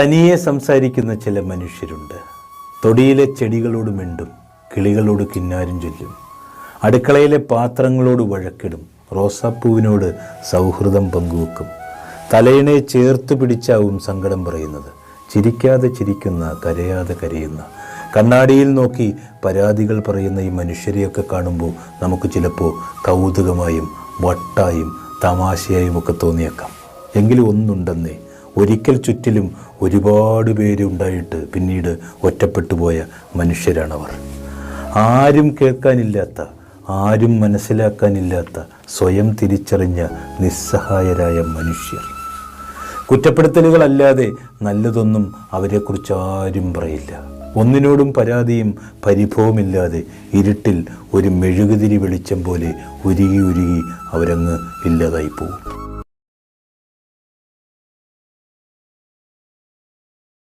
തനിയെ സംസാരിക്കുന്ന ചില മനുഷ്യരുണ്ട്. തൊടിയിലെ ചെടികളോട് മിണ്ടും കിളികളോട് കിന്നാരും ചൊല്ലും. അടുക്കളയിലെ പാത്രങ്ങളോട് വഴക്കിടും റോസാപ്പൂവിനോട് സൗഹൃദം പങ്കുവെക്കും. തലയിണെ ചേർത്ത് പിടിച്ചാവും സങ്കടം പറയുന്നത്. ചിരിക്കാതെ ചിരിക്കുന്ന കരയാതെ കരയുന്ന. കണ്ണാടിയിൽ നോക്കി പരാതികൾ പറയുന്ന ഈ മനുഷ്യരെയൊക്കെ കാണുമ്പോൾ നമുക്ക് ചിലപ്പോൾ കൗതുകമായും വട്ടായും തമാശയായും ഒക്കെ തോന്നിയേക്കാം. എങ്കിലും ഒന്നുണ്ടെന്നേ ഒരിക്കൽ ചുറ്റിലും ഒരുപാട് പേരുണ്ടായിട്ട് പിന്നീട് ഒറ്റപ്പെട്ടു പോയ മനുഷ്യരാണവർ. ആരും കേൾക്കാനില്ലാത്ത ആരും മനസ്സിലാക്കാനില്ലാത്ത സ്വയം തിരിച്ചറിഞ്ഞ നിസ്സഹായരായ മനുഷ്യർ. കുറ്റപ്പെടുത്തലുകളല്ലാതെ നല്ലതൊന്നും അവരെക്കുറിച്ച് ആരും പറയില്ല. ഒന്നിനോടും പരാതിയും പരിഭവമില്ലാതെ ഇരുട്ടിൽ ഒരു മെഴുകുതിരി വെളിച്ചം പോലെ ഉരുകി ഉരുകി അവരങ്ങ് ഇല്ലാതായി പോകും